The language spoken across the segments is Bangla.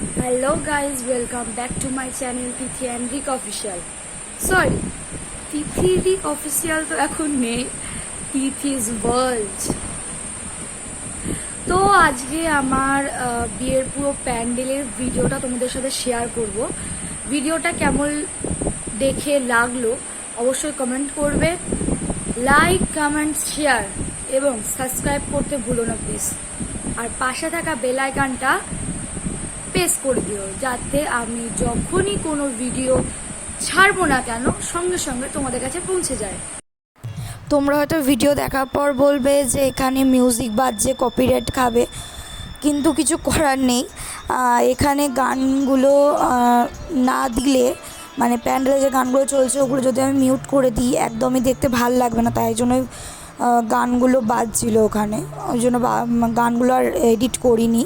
Hello guys welcome back to my channel Tithi and Rick official sorry Tithi Rick official তো এখন নেই তিথিস ওয়ার্ল্ড তো আজকে আমার বিয়ের পুরো প্যান্ডেলের ভিডিওটা তোমাদের সাথে শেয়ার করব। ভিডিওটা কেমন দেখে লাগল অবশ্যই কমেন্ট করবে। লাইক কমেন্ট শেয়ার এবং সাবস্ক্রাইব করতে ভুলো না প্লিজ আর পাশে থাকা বেল আইকনটা প্রেস করে দিও যাতে আমি যখনই কোনো ভিডিও ছাড়বো না কেন সঙ্গে সঙ্গে তোমাদের কাছে পৌঁছে যায়। তোমরা হয়তো ভিডিও দেখার পর বলবে যে এখানে মিউজিক বাজছে কপিরাইট খাবে কিন্তু কিছু করার নেই। এখানে গানগুলো না দিলে মানে প্যান্ডেলে যে গানগুলো চলছে ওগুলো যদি আমি মিউট করে দিই একদমই দেখতে ভালো লাগবে না। তাই জন্যই আহ, গানগুলো বাজছিল ওখানে। ওই জন্য গানগুলো আর এডিট করিনি।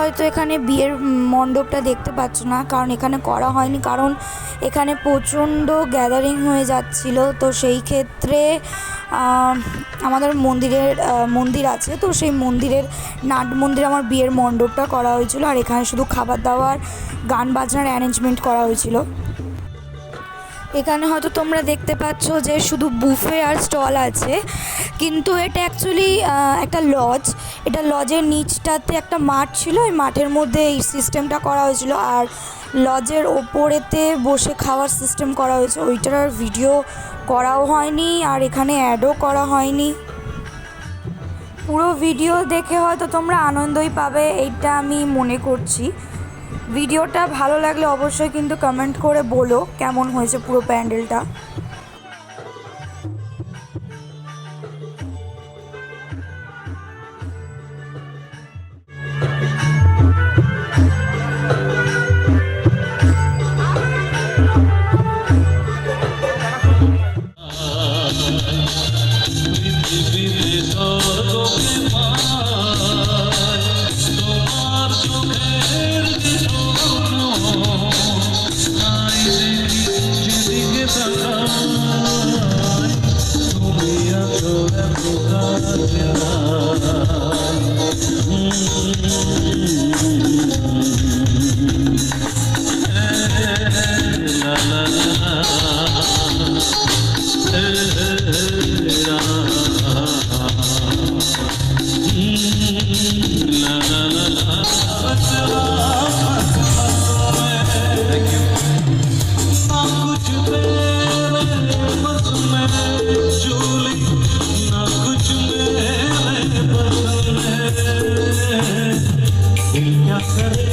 হয়তো এখানে বিয়ের মণ্ডপটা দেখতে পাচ্ছ না, কারণ এখানে করা হয়নি, কারণ এখানে প্রচণ্ড গ্যাদারিং হয়ে যাচ্ছিল। তো সেই ক্ষেত্রে আমাদের মন্দিরের মন্দির আছে, তো সেই মন্দিরের, নাট মন্দিরে আমার বিয়ের মণ্ডপটা করা হয়েছিল, আর এখানে শুধু খাবার দাবার গান বাজনার অ্যারেঞ্জমেন্ট করা হয়েছিল। এখানে হয়তো তোমরা দেখতে পাচ্ছ যে শুধু বুফে আর স্টল আছে, কিন্তু এটা অ্যাকচুয়ালি একটা লজ এটা লজের নিচটাতে একটা মাঠ ছিল, ওই মাঠের মধ্যে এই সিস্টেমটা করা হয়েছিল। আর লজের ওপরেতে বসে খাওয়ার সিস্টেম করা হয়েছে। ওইটার আর ভিডিও করাও হয়নি, আর এখানে অ্যাডও করা হয়নি। পুরো ভিডিও দেখে হয়তো তোমরা আনন্দই পাবে, এইটা আমি মনে করছি। ভিডিওটা ভালো লাগলে অবশ্যই কিন্তু কমেন্ট করে বলো, কেমন হয়েছে পুরো প্যান্ডেলটা। করে